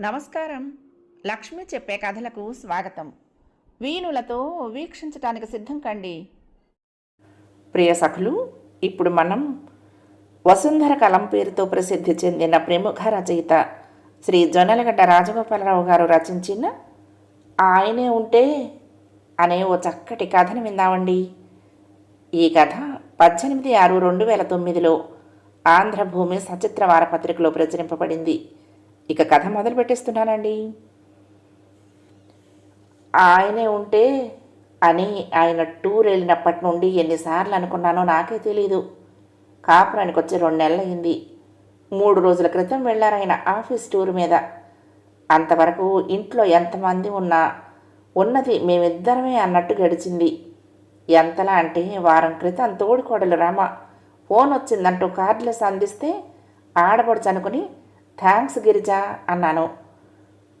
నమస్కారం. లక్ష్మి చెప్పే కథలకు స్వాగతం. వీణులతో వీక్షించటానికి సిద్ధం కండి. ప్రియ సఖులు ఇప్పుడు మనం వసుంధర కలం పేరుతో ప్రసిద్ధి చెందిన ప్రముఖ రచయిత శ్రీ జొన్నలగడ్డ రాజగోపాలరావు గారు రచించిన ఆయనే ఉంటే అనే ఓ చక్కటి కథను విందామండి. ఈ కథ పద్దెనిమిది ఆరు రెండు వేల తొమ్మిదిలో ఆంధ్రభూమి సచిత్ర వారపత్రికలో ప్రచురింపబడింది. ఇక కథ మొదలు పెట్టేస్తున్నానండి ఆయనే ఉంటే అని ఆయన టూర్ వెళ్ళినప్పటి నుండి ఎన్నిసార్లు అనుకున్నానో నాకే తెలీదు. కాపురానికి వచ్చి రెండు నెలలు అయింది మూడు రోజుల క్రితం వెళ్ళారు ఆయన ఆఫీస్ టూర్ మీద. అంతవరకు ఇంట్లో ఎంతమంది ఉన్నా ఉన్నది మేమిద్దరమే అన్నట్టు గడిచింది. ఎంతలా అంటే వారం క్రితం తోడుకోడలు రామ ఫోన్ వచ్చిందంటూ కార్డులెస్ అందిస్తే ఆడపడుచు అనుకుని థ్యాంక్స్ గిరిజ అన్నాను.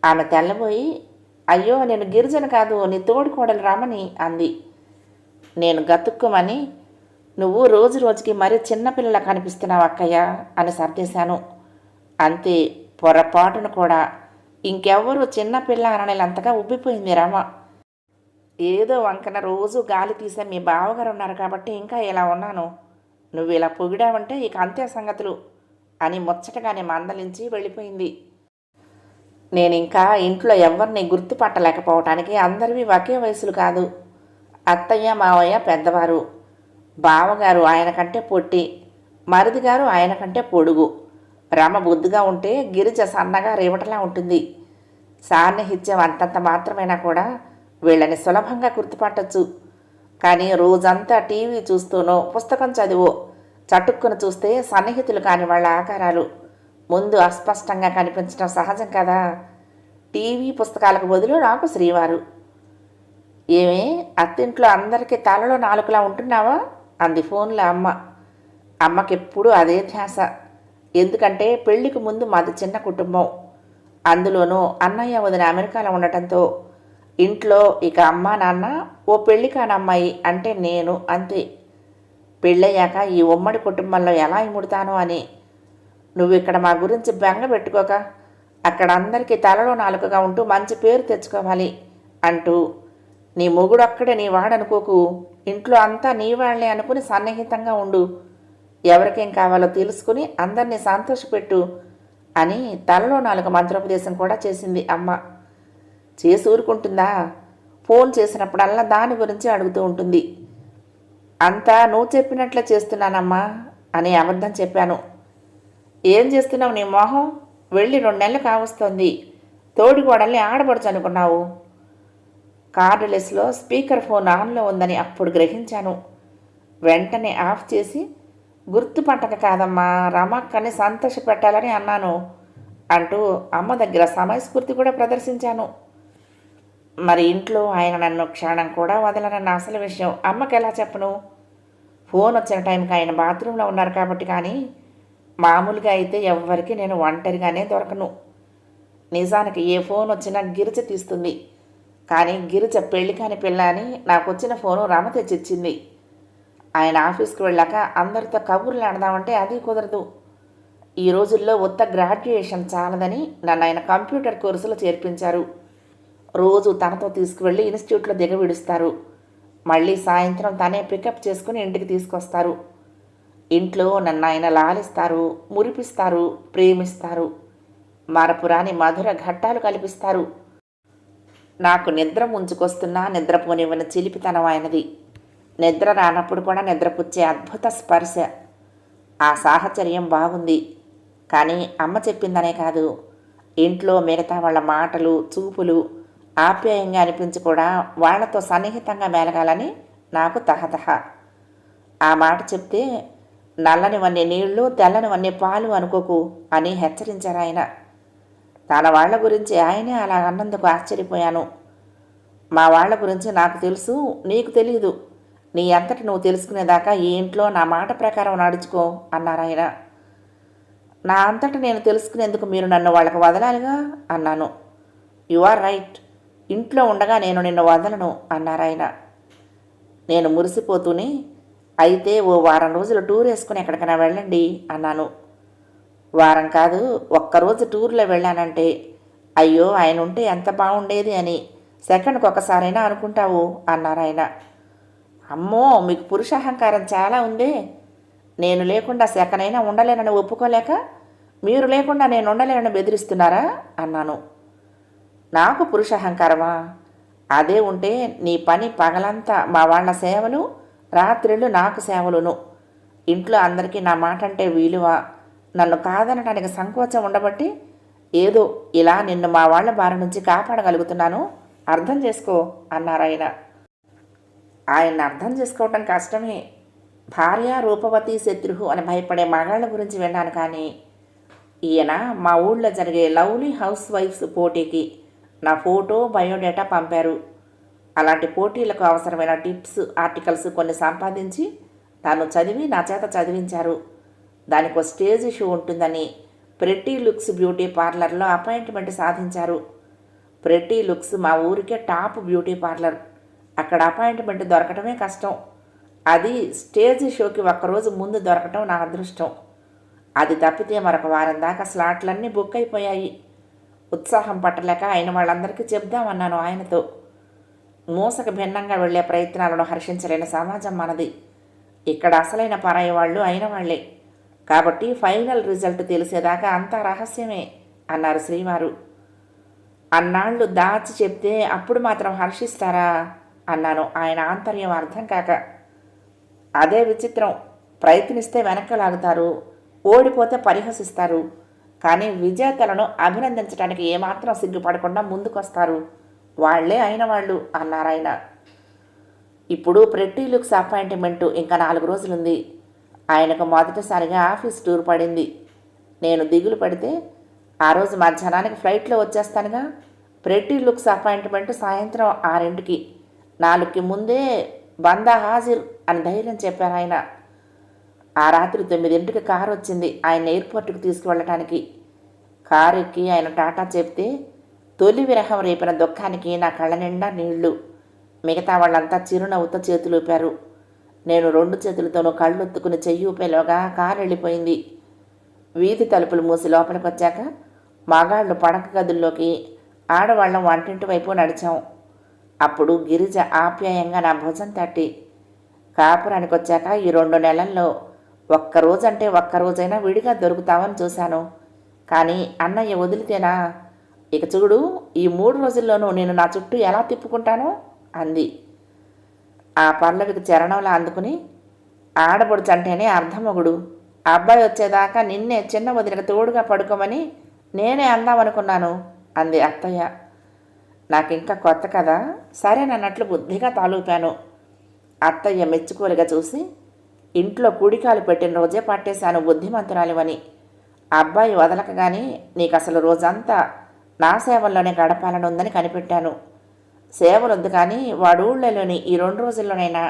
ఆమె తెల్లబోయి అయ్యో నేను గిరిజన కాదు నీ తోడికోడలు రామని అంది. నేను గతుక్కుమని నువ్వు రోజు రోజుకి మరీ చిన్నపిల్లలా కనిపిస్తున్నావు అక్కయ్య అని సర్దేశాను. అంతే పొరపాటును కూడా ఇంకెవ్వరూ చిన్నపిల్ల అననేలంతగా ఉబ్బిపోయింది రామ. ఏదో వంకన రోజు గాలి తీసే మీ బావగారు ఉన్నారు కాబట్టి ఇంకా ఇలా ఉన్నాను. నువ్వు ఇలా పొగిడావంటే ఇక అంతే సంగతులు అని ముచ్చటగానే మందలించి వెళ్ళిపోయింది. నేను ఇంకా ఇంట్లో ఎవరిని గుర్తుపట్టలేకపోవటానికి అందరివి ఒకే వయసులు కాదు. అత్తయ్య మావయ్య పెద్దవారు. బావగారు ఆయన కంటే పొట్టి మరిది గారు ఆయన కంటే పొడుగు. రమ బుద్ధిగా ఉంటే గిరిజ సన్నగా రేవటలా ఉంటుంది. సాన్నిహిత్యం అంతంత మాత్రమైనా కూడా వీళ్ళని సులభంగా గుర్తుపట్టచ్చు. కానీ రోజంతా టీవీ చూస్తూనో పుస్తకం చదువు చటుక్కును చూస్తే సన్నిహితులు కాని వాళ్ళ ఆకారాలు. ముందు అస్పష్టంగా కనిపించడం సహజం కదా? టీవీ పుస్తకాలకు బదులు నాకు శ్రీవారు. ఏమే అత్తింట్లో అందరికీ తలలో నాలుగులా ఉంటున్నావా? అంది ఫోన్లో అమ్మ. అమ్మకెప్పుడు అదే ధ్యాస. ఎందుకంటే పెళ్ళికి ముందు మాది చిన్న కుటుంబం. అందులోనూ అన్నయ్య వదిన అమెరికాలో ఉండటంతో ఇంట్లో ఇక అమ్మ నాన్న ఓ పెళ్ళి కానమ్మాయి అంటే నేను అంతే. పెళ్ళయ్యాక ఈ ఉమ్మడి కుటుంబంలో ఎలా ఇముడతాను అని. నువ్వు ఇక్కడ మా గురించి బెంగ పెట్టుకోక అక్కడ అందరికీ తలలో నాలుకగా ఉంటూ మంచి పేరు తెచ్చుకోవాలి అంటూ నీ మొగుడొక్కడే నీ వాడనుకోకు. ఇంట్లో అంతా నీ వాళ్ళే అనుకుని సన్నిహితంగా ఉండు. ఎవరికేం కావాలో తెలుసుకుని అందరినీ సంతోషపెట్టు అని తలలో నాలుగు మంత్రోపదేశం కూడా చేసింది అమ్మ. చేసి ఊరుకుంటుందా? ఫోన్ చేసినప్పుడల్లా దాని గురించి అడుగుతూ ఉంటుంది. అంతా నువ్వు చెప్పినట్లే చేస్తున్నానమ్మా అని అబద్ధం చెప్పాను. ఏం చేస్తున్నావు నీ మొహం? వెళ్ళి రెండు నెలలు కావస్తుంది. తోడికోడల్ని ఆడబడుచు అనుకున్నావు. కార్డులెస్లో స్పీకర్ ఫోన్ ఆన్లో ఉందని అప్పుడు గ్రహించాను. వెంటనే ఆఫ్ చేసి గుర్తుపట్టక కాదమ్మా రమక్కని సంతోష పెట్టాలని అన్నాను అంటూ అమ్మ దగ్గర సమయస్ఫూర్తి కూడా ప్రదర్శించాను. మరి ఇంట్లో ఆయన నన్ను క్షణం కూడా వదలనన్న అసలు విషయం అమ్మకి ఎలా చెప్పను? ఫోన్ వచ్చిన టైంకి ఆయన బాత్రూంలో ఉన్నారు కాబట్టి కానీ మామూలుగా అయితే ఎవ్వరికి నేను ఒంటరిగానే దొరకను. నిజానికి ఏ ఫోన్ వచ్చినా గిరిజ తీస్తుంది. కానీ గిరిజ పెళ్ళి కాని పిల్ల అని నాకు వచ్చిన ఫోను రమ తెచ్చిచ్చింది. ఆయన ఆఫీస్కి వెళ్ళాక అందరితో కబుర్లు ఆడదామంటే అది కుదరదు. ఈ రోజుల్లో ఉత్త గ్రాడ్యుయేషన్ చాలదని నన్ను ఆయన కంప్యూటర్ కోర్సులో చేర్పించారు. రోజు తనతో తీసుకువెళ్ళి ఇన్స్టిట్యూట్లో దిగవిడుస్తారు. మళ్ళీ సాయంత్రం తనే పికప్ చేసుకుని ఇంటికి తీసుకొస్తారు. ఇంట్లో నన్ను ఆయన లాలిస్తారు మురిపిస్తారు ప్రేమిస్తారు. మరపురాని మధుర ఘట్టాలు కల్పిస్తారు. నాకు నిద్ర ముంచుకొస్తున్నా నిద్రపోనివ్వని చిలిపితనం ఆయనది. నిద్ర రానప్పుడు కూడా నిద్రపుచ్చే అద్భుత స్పర్శ. ఆ సాహచర్యం బాగుంది. కానీ అమ్మ చెప్పిందనే కాదు. ఇంట్లో మిగతా వాళ్ళ మాటలు చూపులు ఆప్యాయంగా అనిపించి కూడా వాళ్ళతో సన్నిహితంగా మెలగాలని నాకు తహతహ. ఆ మాట చెప్తే నల్లనివన్నీ నీళ్ళు తెల్లనివన్నీ పాలు అనుకోకు అని హెచ్చరించారు ఆయన. తన వాళ్ళ గురించి ఆయనే అలా అన్నందుకు ఆశ్చర్యపోయాను. మా వాళ్ళ గురించి నాకు తెలుసు నీకు తెలియదు నీ అంతటి నువ్వు తెలుసుకునేదాకా ఈ ఇంట్లో నా మాట ప్రకారం నడుచుకో అన్నారు ఆయన. నా అంతట నేను తెలుసుకునేందుకు మీరు నన్ను వాళ్ళకి వదలాలిగా అన్నాను. You are right. ఇంట్లో ఉండగా నేను నిన్ను వదలను అన్నారాయన నేను మురిసిపోతూనే అయితే ఓ వారం రోజులు టూర్ వేసుకుని ఎక్కడికైనా వెళ్ళండి అన్నాను. వారం కాదు ఒక్కరోజు టూర్లో వెళ్ళానంటే అయ్యో ఆయన ఉంటే ఎంత బాగుండేది అని సెకండ్కి ఒకసారైనా అనుకుంటావు అన్నారాయన అమ్మో మీకు పురుషాహంకారం చాలా ఉందే. నేను లేకుండా సెకనైనా ఉండలేనని ఒప్పుకోలేక మీరు లేకుండా నేను ఉండలేనని బెదిరిస్తున్నారా అన్నాను. నాకు పురుషహంకారమా అదే ఉంటే నీ పని పగలంతా మా వాళ్ళ సేవలు రాత్రిళ్ళు నాకు సేవలును. ఇంట్లో అందరికీ నా మాట అంటే వీలువా? నన్ను కాదనడానికి సంకోచం ఉండబట్టి ఏదో ఇలా నిన్ను మా వాళ్ళ బారి నుంచి కాపాడగలుగుతున్నాను. అర్థం చేసుకో అన్నారాయన ఆయన. అర్థం చేసుకోవటం కష్టమే. భార్య రూపవతి శత్రుహు అని భయపడే మగాళ్ళ గురించి విన్నాను కానీ ఈయన మా ఊళ్ళో జరిగే లవ్లీ హౌస్ వైఫ్స్ పోటీకి నా ఫోటో బయోడేటా పంపారు. అలాంటి పోటీలకు అవసరమైన టిప్స్ ఆర్టికల్స్ కొన్ని సంపాదించి తాను చదివి నా చేత చదివించారు. దానికి ఒక స్టేజ్ షో ఉంటుందని ప్రెట్టి లుక్స్ బ్యూటీ పార్లర్లో అపాయింట్మెంట్ సాధించారు. ప్రెట్టి లుక్స్ మా ఊరికే టాప్ బ్యూటీ పార్లర్. అక్కడ అపాయింట్మెంట్ దొరకటమే కష్టం. అది స్టేజ్ షోకి ఒక్కరోజు ముందు దొరకటం నా అదృష్టం. అది తప్పితే మరొక వారం దాకా స్లాట్లన్నీ బుక్ అయిపోయాయి. ఉత్సాహం పట్టలేక ఆయన వాళ్ళందరికీ చెప్దామన్నాను ఆయనతో. మూసకు భిన్నంగా వెళ్ళే ప్రయత్నాలను హర్షించలేని సమాజం మనది. ఇక్కడ అసలైన పరాయి వాళ్ళు అయిన వాళ్ళే. కాబట్టి ఫైనల్ రిజల్ట్ తెలిసేదాకా అంతా రహస్యమే అన్నారు శ్రీవారు. అన్నాళ్ళు దాచి చెప్తే అప్పుడు మాత్రం హర్షిస్తారా అన్నాను ఆయన ఆంతర్యం అర్థం కాక. అదే విచిత్రం ప్రయత్నిస్తే వెనక్కి లాగుతారు ఓడిపోతే పరిహసిస్తారు కానీ విజేతలను అభినందించడానికి ఏమాత్రం సిగ్గుపడకుండా ముందుకొస్తారు. వాళ్ళే అయిన వాళ్ళు అన్నారాయన ఇప్పుడు ప్రెట్టి లుక్స్ అపాయింట్మెంటు ఇంకా నాలుగు రోజులుంది. ఆయనకు మొదటిసారిగా ఆఫీస్ టూర్ పడింది. నేను దిగులు పడితే ఆ రోజు మధ్యాహ్నానికి ఫ్లైట్లో వచ్చేస్తానుగా. ప్రెట్టి లుక్స్ అపాయింట్మెంట్ సాయంత్రం ఆరింటికి. నాలుగుకి ముందే బందా హాజిర్ అని ధైర్యం చెప్పారు ఆయన ఆ రాత్రి తొమ్మిదింటికి కారు వచ్చింది ఆయన ఎయిర్పోర్ట్కి తీసుకువెళ్ళటానికి. కారు ఎక్కి ఆయన టాటా చెప్తే తొలి విరహం రేపిన దుఃఖానికి నా కళ్ళ నిండా నీళ్ళు. మిగతా వాళ్ళంతా చిరునవ్వుతో చేతులు ఊపారు నేను రెండు చేతులతోనూ కళ్ళొత్తుకుని చెయ్యి ఊపేలోగా కారు వెళ్ళిపోయింది వీధి తలుపులు మూసి లోపలికి వచ్చాక మగాళ్ళు పడక గదుల్లోకి ఆడవాళ్ళం వంటింటి వైపు నడిచాం. అప్పుడు గిరిజ ఆప్యాయంగా నా భుజం తట్టి కాపురానికి వచ్చాక ఈ రెండు నెలల్లో ఒక్కరోజంటే ఒక్కరోజైనా విడిగా దొరుకుతామని చూశాను. కానీ అన్నయ్య వదిలితేనా? ఇక చూడు ఈ మూడు రోజుల్లోనూ నేను నా చుట్టూ ఎలా తిప్పుకుంటానో అంది. ఆ పల్లవికి చరణంలా అందుకుని ఆడబొడుచు అంటేనే అర్ధమొగుడు. ఆ అబ్బాయి వచ్చేదాకా నిన్నే చిన్న వదిలికి తోడుగా పడుకోమని నేనే అందామనుకున్నాను అంది అత్తయ్య. నాకు ఇంకా కొత్త కదా సరేనన్నట్లు బుద్ధిగా తాలూపాను అత్తయ్య మెచ్చుకోలుగా చూసి ఇంట్లో కూడికాలు పెట్టిన రోజే పట్టేశాను బుద్ధిమంతురాలివని. అబ్బాయి వదలకగానే నీకు అసలు రోజంతా నా సేవల్లోనే గడపాలని ఉందని కనిపెట్టాను. సేవలొద్దు కానీ వాడు ఊళ్ళలోని ఈ రెండు రోజుల్లోనైనా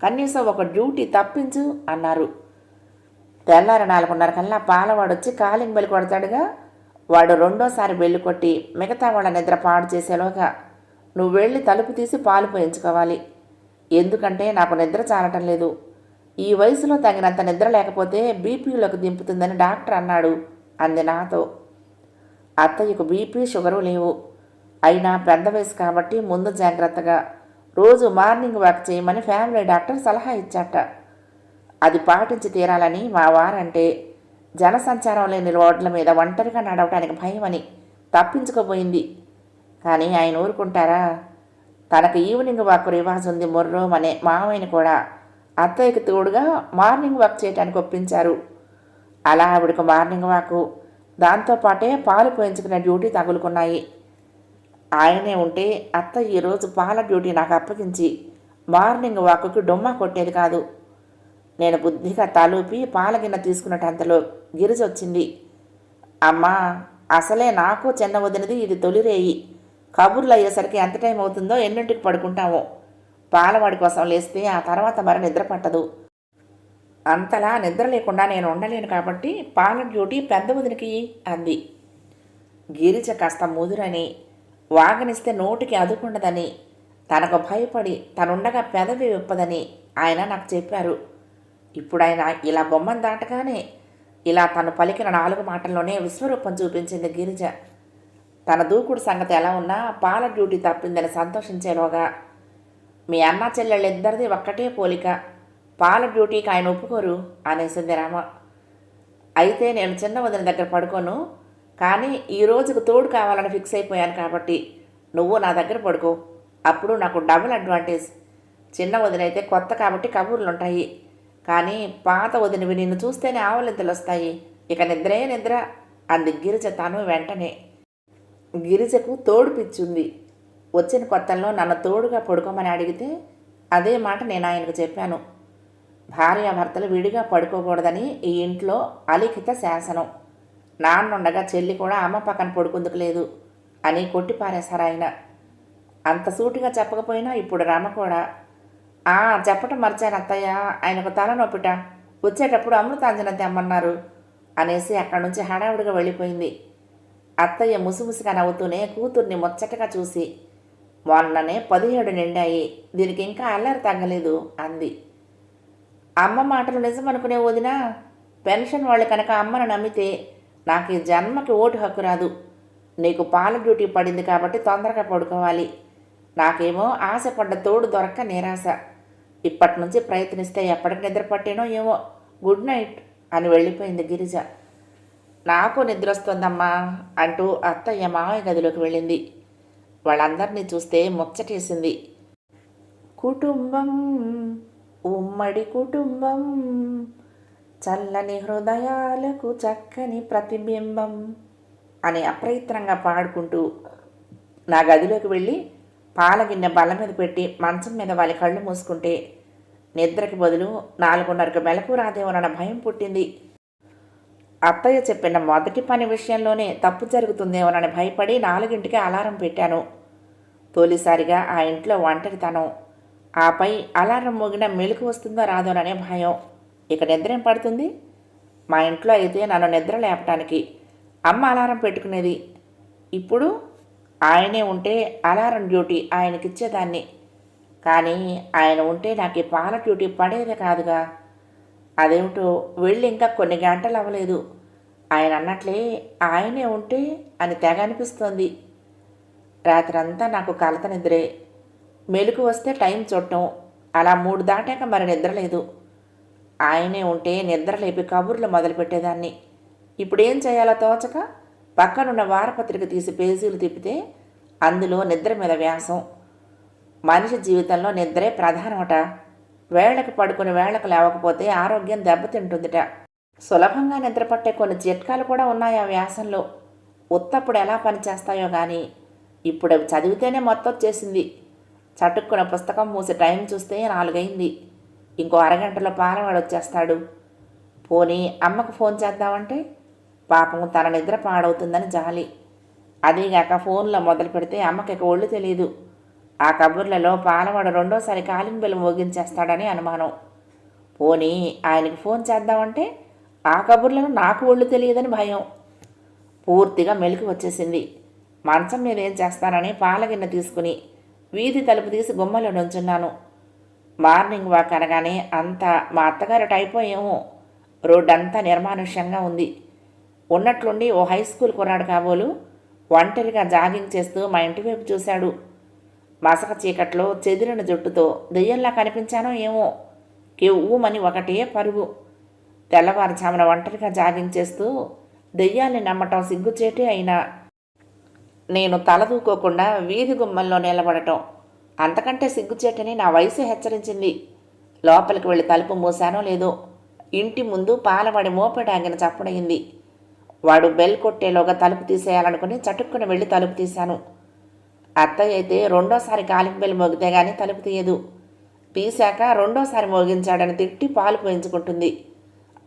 కనీసం ఒక డ్యూటీ తప్పించు అన్నారు. తెల్లారి నాలుగున్నర కల్లా పాలవాడొచ్చి కాలింగ్ బెల్ కొడతాడుగా వాడు రెండోసారి బెల్లు కొట్టి మిగతా వాళ్ళ నిద్ర పాడు చేసేలోగా నువ్వు వెళ్ళి తలుపు తీసి పాలు పోయించుకోవాలి. ఎందుకంటే నాకు నిద్ర చాలటం లేదు. ఈ వయసులో తగినంత నిద్ర లేకపోతే బీపీలోకి దింపుతుందని డాక్టర్ అన్నాడు. అంది నాతో. అత్తయ్యకు బీపీ షుగరు లేవు. అయినా పెద్ద వయసు కాబట్టి ముందు జాగ్రత్తగా రోజు మార్నింగ్ వాక్ చేయమని ఫ్యామిలీ డాక్టర్ సలహా ఇచ్చాట. అది పాటించి తీరాలని మా వారంటే జనసంచారం లేని రోడ్ల మీద ఒంటరిగా నడవటానికి భయమని తప్పించుకోబోయింది. కానీ ఆయన ఊరుకుంటారా? తనకు ఈవినింగ్ వాక్ రివాజ్ ఉంది మొర్రోమనే మామయ్యని కూడా. అత్తయ్యకు తోడుగా మార్నింగ్ వాక్ చేయడానికి ఒప్పించారు. అలా ఆవిడకు మార్నింగ్ వాకు. దాంతోపాటే పాలు పోయించుకునే డ్యూటీ తగులుకున్నాయి. ఆయనే ఉంటే అత్త ఈరోజు పాల డ్యూటీ నాకు అప్పగించి మార్నింగ్ వాకుకి డొమ్మ కొట్టేది కాదు. నేను బుద్ధిగా తలూపి పాల గిన్నె తీసుకున్నట్టంతలో గిరిజ వచ్చింది. అమ్మా అసలే నాకు చిన్న వదినది ఇది తొలిరేయి. కబుర్లు అయ్యేసరికి ఎంత టైం అవుతుందో ఎన్నింటికి పడుకుంటామో. పాలవాడి కోసం లేస్తే ఆ తర్వాత మరి నిద్ర పట్టదు. అంతలా నిద్ర లేకుండా నేను ఉండలేను కాబట్టి పాల డ్యూటీ పెద్ద వదినకి అంది. గిరిజ కాస్త ముదురని వాగనిస్తే నోటికి అదుకుండదని తనకు భయపడి తనుండగా పెదవి విప్పదని ఆయన నాకు చెప్పారు. ఇప్పుడు ఆయన ఇలా బొమ్మను దాటగానే ఇలా తను పలికిన నాలుగు మాటల్లోనే విశ్వరూపం చూపించింది గిరిజ. తన దూకుడు సంగతి ఎలా ఉన్నా పాల డ్యూటీ తప్పిందని సంతోషించేలోగా మీ అన్న చెల్లెళ్ళిద్దరిది ఒక్కటే పోలిక. పాల డ్యూటీకి ఆయన ఒప్పుకోరు అనేసింది రామ. అయితే నేను చిన్న వదిన దగ్గర పడుకోను కానీ ఈ రోజుకు తోడు కావాలని ఫిక్స్ అయిపోయాను కాబట్టి నువ్వు నా దగ్గర పడుకో. అప్పుడు నాకు డబుల్ అడ్వాంటేజ్. చిన్న వదిన అయితే కొత్త కాబట్టి కబుర్లు ఉంటాయి కానీ పాత వదినవి నిన్ను చూస్తేనే ఆవలింతలు వస్తాయి ఇక నిద్రే నిద్ర అంది గిరిజ తాను వెంటనే. గిరిజకు తోడు పిచ్చుంది. వచ్చిన కొత్తల్లో నన్ను తోడుగా పడుకోమని అడిగితే అదే మాట నేను ఆయనకు చెప్పాను. భార్యాభర్తలు విడిగా పడుకోకూడదని ఈ ఇంట్లో అలిఖిత శాసనం. నాన్నుండగా చెల్లి కూడా అమ్మ పక్కన పడుకుందుకు లేదు అని కొట్టిపారేశారు ఆయన. అంత సూటిగా చెప్పకపోయినా ఇప్పుడు రమ కూడా ఆ చెప్పటం మర్చాను అత్తయ్య ఆయనకు తలనొప్పిట వచ్చేటప్పుడు అమృతాంజన తెమ్మన్నారు అనేసి అక్కడి నుంచి హడావుడిగా వెళ్ళిపోయింది. అత్తయ్య ముసిముసిగా నవ్వుతూనే కూతుర్ని ముచ్చటగా చూసి మొన్ననే పదిహేడు నిండాయి. దీనికి ఇంకా అల్లరి తగ్గలేదు అంది. అమ్మ మాటలు నిజం అనుకునే వదినా పెన్షన్ వాళ్ళు కనుక అమ్మను నమ్మితే నాకు ఈ జన్మకి ఓటు హక్కు రాదు. నీకు పాల డ్యూటీ పడింది కాబట్టి తొందరగా పడుకోవాలి. నాకేమో ఆశపడ్డ తోడు దొరక్క నిరాశ. ఇప్పటి నుంచి ప్రయత్నిస్తే ఎప్పటికి నిద్ర పట్టేనో ఏమో. గుడ్ నైట్ అని వెళ్ళిపోయింది గిరిజ. నాకు నిద్ర వస్తుందమ్మా అంటూ అత్తయ్య మావయ్య గదిలోకి వెళ్ళింది. వాళ్ళందరినీ చూస్తే ముచ్చటేసింది. కుటుంబం ఉమ్మడి కుటుంబం చల్లని హృదయాలకు చక్కని ప్రతిబింబం అని అప్రయత్నంగా పాడుకుంటూ నా గదిలోకి వెళ్ళి పాలగిన్నె బల్ల మీద పెట్టి మంచం మీద వాళ్ళ కళ్ళు మూసుకుంటే నిద్రకి బదులు నాలుగున్నరకు మెలకు రాదేమోనన్న భయం పుట్టింది. అత్తయ్య చెప్పిన మొదటి పని విషయంలోనే తప్పు జరుగుతుందేమోనని భయపడి నాలుగింటికి అలారం పెట్టాను. తొలిసారిగా ఆ ఇంట్లో ఒంటరితనం ఆపై అలారం మోగిన మెలకు వస్తుందో రాదోననే భయం. ఇక నిద్ర ఏం పడుతుంది? మా ఇంట్లో అయితే నన్ను నిద్ర లేపటానికి. అమ్మ అలారం పెట్టుకునేది. ఇప్పుడు ఆయనే ఉంటే అలారం డ్యూటీ ఆయనకిచ్చేదాన్ని. కానీ ఆయన ఉంటే నాకు ఈ పాల డ్యూటీ పడేదే కాదుగా. అదేమిటో వెళ్ళి ఇంకా కొన్ని గంటలు అవ్వలేదు. ఆయన అన్నట్లే ఆయనే ఉంటే అని తెగ అనిపిస్తోంది. రాత్రంతా నాకు కలత నిద్రే. మెలకు వస్తే టైం చూడటం అలా మూడు దాటాక మరి నిద్రలేదు. ఆయనే ఉంటే నిద్ర లేపి కబుర్లు మొదలుపెట్టేదాన్ని. ఇప్పుడు ఏం చేయాలో తోచక పక్కనున్న వారపత్రిక తీసి పేజీలు తిప్పితే అందులో నిద్ర మీద వ్యాసం. మనిషి జీవితంలో నిద్రే ప్రధానమట. వేళకి పడుకుని వేళకు లేవకపోతే ఆరోగ్యం దెబ్బతింటుందిట. సులభంగా నిద్రపట్టే కొన్ని చిట్కాలు కూడా ఉన్నాయి ఆ వ్యాసంలో. ఉత్తప్పుడు ఎలా పనిచేస్తాయో కానీ ఇప్పుడు అవి చదివితేనే మొత్తం వచ్చేసింది. చటుక్కున పుస్తకం మూసి టైం చూస్తే నాలుగైంది. ఇంకో అరగంటలో పాలవాడు వచ్చేస్తాడు. పోనీ అమ్మకు ఫోన్ చేద్దామంటే? పాపం తన నిద్ర పాడవుతుందని జాలి. అదీగాక ఫోన్లో మొదలు పెడితే అమ్మకి ఒళ్ళు తెలియదు ఆ కబుర్లలో పాలవాడు రెండోసారి కాలింగ్ బెల్ మోగించేస్తాడని అనుమానం. పోనీ ఆయనకి ఫోన్ చేద్దామంటే ఆ కబుర్లను నాకు ఒళ్ళు తెలియదని భయం. పూర్తిగా మెలికి వచ్చేసింది. మంచం మీద ఏం చేస్తానని పాలగిన్నె తీసుకుని వీధి తలుపు తీసి గుమ్మలో నుంచున్నాను. మార్నింగ్ వాక్ అనగానే అంతా మా అత్తగారు టైపో రోడ్డంతా నిర్మానుష్యంగా ఉంది. ఉన్నట్లుండి ఓ హై స్కూల్ కొన్నాడు కాబోలు. ఒంటరిగా జాగింగ్ చేస్తూ మా ఇంటి వైపు చూశాడు. మసక చీకట్లో చెదిరిన జుట్టుతో దెయ్యంలా కనిపించానో ఏమో. కెవ్వుమని ఒకటే పరుగు తెల్లవారుజామున ఒంటరిగా జాగింగ్ చేస్తూ దెయ్యాన్ని నమ్మటం సిగ్గుచేటే అయినా. నేను తలదూకోకుండా వీధి గుమ్మంలో నిలబడటం అంతకంటే సిగ్గుచేటని నా వయసు హెచ్చరించింది. లోపలికి వెళ్ళి తలుపు మూసానో లేదో ఇంటి ముందు పాలవాడి మోపెడాగిన చప్పుడయింది. వాడు బెల్ కొట్టేలోగా తలుపు తీసేయాలనుకుని చటుక్కున వెళ్ళి తలుపు తీశాను. అత్తయ్య అయితే రెండోసారి కాలింగ్ బెల్ మోగితే గానీ తలుపు తీయదు. తీశాక రెండోసారి మోగించాడని తిట్టి పాలు పోయించుకుంటుంది.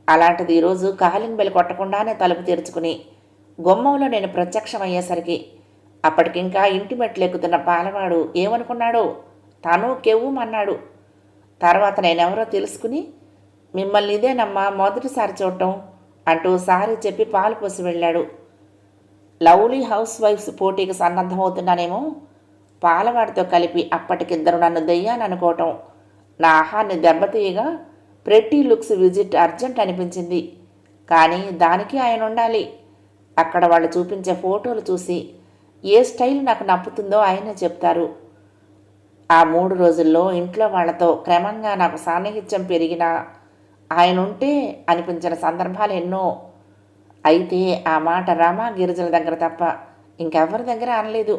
అలాంటిది ఈరోజు కాలింగ్ బెల్ కొట్టకుండానే తలుపు తెరుచుకుని గుమ్మంలో నేను ప్రత్యక్షమయ్యేసరికి అప్పటికింకా ఇంటి మెట్లెక్కుతున్న పాలవాడు ఏమనుకున్నాడో తను కెవ్వుమన్నాడు. తర్వాత నేనెవరో తెలుసుకుని మిమ్మల్ని ఇదేనమ్మా మొదటిసారి చూడటం అంటూ సారీ చెప్పి పాలు పోసి వెళ్ళాడు. లవ్లీ హౌస్ వైఫ్స్ పోటీకి సన్నద్ధమవుతున్నానేమో? పాలవాడితో కలిపి అప్పటికిద్దరు నన్ను దెయ్యాలనుకోవటం నా ఆహాన్ని దెబ్బతీయగా ప్రెట్టి లుక్స్ విజిట్ అర్జెంట్ అనిపించింది. కానీ దానికి ఆయన ఉండాలి అక్కడ వాళ్ళు చూపించే ఫోటోలు చూసి ఏ స్టైల్ నాకు నప్పుతుందో ఆయనే చెప్తారు. ఆ మూడు రోజుల్లో ఇంట్లో వాళ్ళతో క్రమంగా నాకు సాన్నిహిత్యం పెరిగినా ఆయన ఉంటే అనిపించిన సందర్భాలు ఎన్నో. అయితే ఆ మాట రామా గిరిజల దగ్గర తప్ప ఇంకెవరి దగ్గర అనలేదు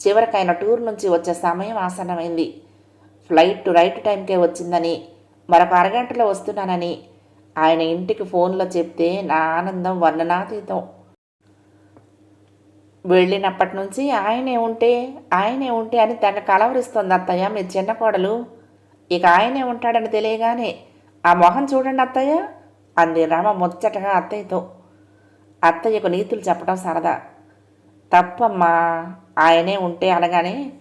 చివరికి టూర్ నుంచి వచ్చే సమయం ఆసన్నమైంది. ఫ్లైట్ రైట్ టైంకే వచ్చిందని మరొక అరగంటలో వస్తున్నానని ఆయన ఇంటికి ఫోన్లో చెప్తే నా ఆనందం వర్ణనాతీతం. వెళ్ళినప్పటి నుంచి ఆయనే ఉంటే ఆయనే ఉంటే అని తన కలవరిస్తోంది అత్తయ్య మీ చిన్న కోడలు. ఇక ఆయనే ఉంటాడని తెలియగానే ఆ మొహం చూడండి అత్తయ్య అంది రామ ముచ్చటగా అత్తయ్యతో. అత్తయ్యకు నీతులు చెప్పడం సరదా. తప్పమ్మా ఆయనే ఉంటే అనగానే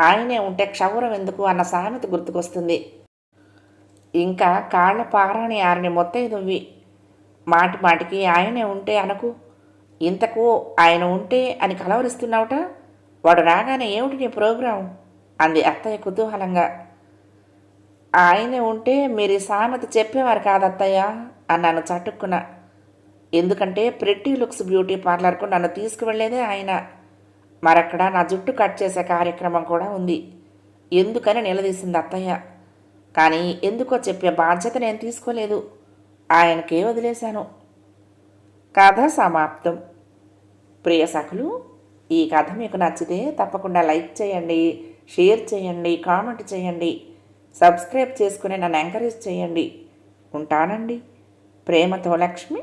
ఆయనే ఉంటే క్షౌరం ఎందుకు అన్న సామెత గుర్తుకొస్తుంది. ఇంకా కాళ్ళ పారాని ఆరిని మొత్తైదువ్వి మాటి మాటికి ఆయనే ఉంటే అనకు. ఇంతకు ఆయన ఉంటే అని కలవరిస్తున్నావుట? వాడు రాగానే ఏమిటి నీ ప్రోగ్రాం? అంది అత్తయ్య కుతూహలంగా. ఆయనే ఉంటే మీరు ఈ సామెత చెప్పేవారు కాదత్తయ్య అన్నాను చటుక్కున. ఎందుకంటే ప్రెట్టి లుక్స్ బ్యూటీ పార్లర్కు నన్ను తీసుకువెళ్ళేదే ఆయన. మరక్కడ నా జుట్టు కట్ చేసే కార్యక్రమం కూడా ఉంది. ఎందుకని నిలదీసింది అత్తయ్య. కానీ ఎందుకో చెప్పే బాధ్యత నేను తీసుకోలేదు. ఆయనకే వదిలేశాను. కథ సమాప్తం. ప్రియ సఖులు ఈ కథ మీకు నచ్చితే తప్పకుండా లైక్ చేయండి షేర్ చేయండి కామెంట్ చేయండి సబ్స్క్రైబ్ చేసుకుని నన్ను ఎంకరేజ్ చేయండి. ఉంటానండి. ప్రేమతో లక్ష్మి.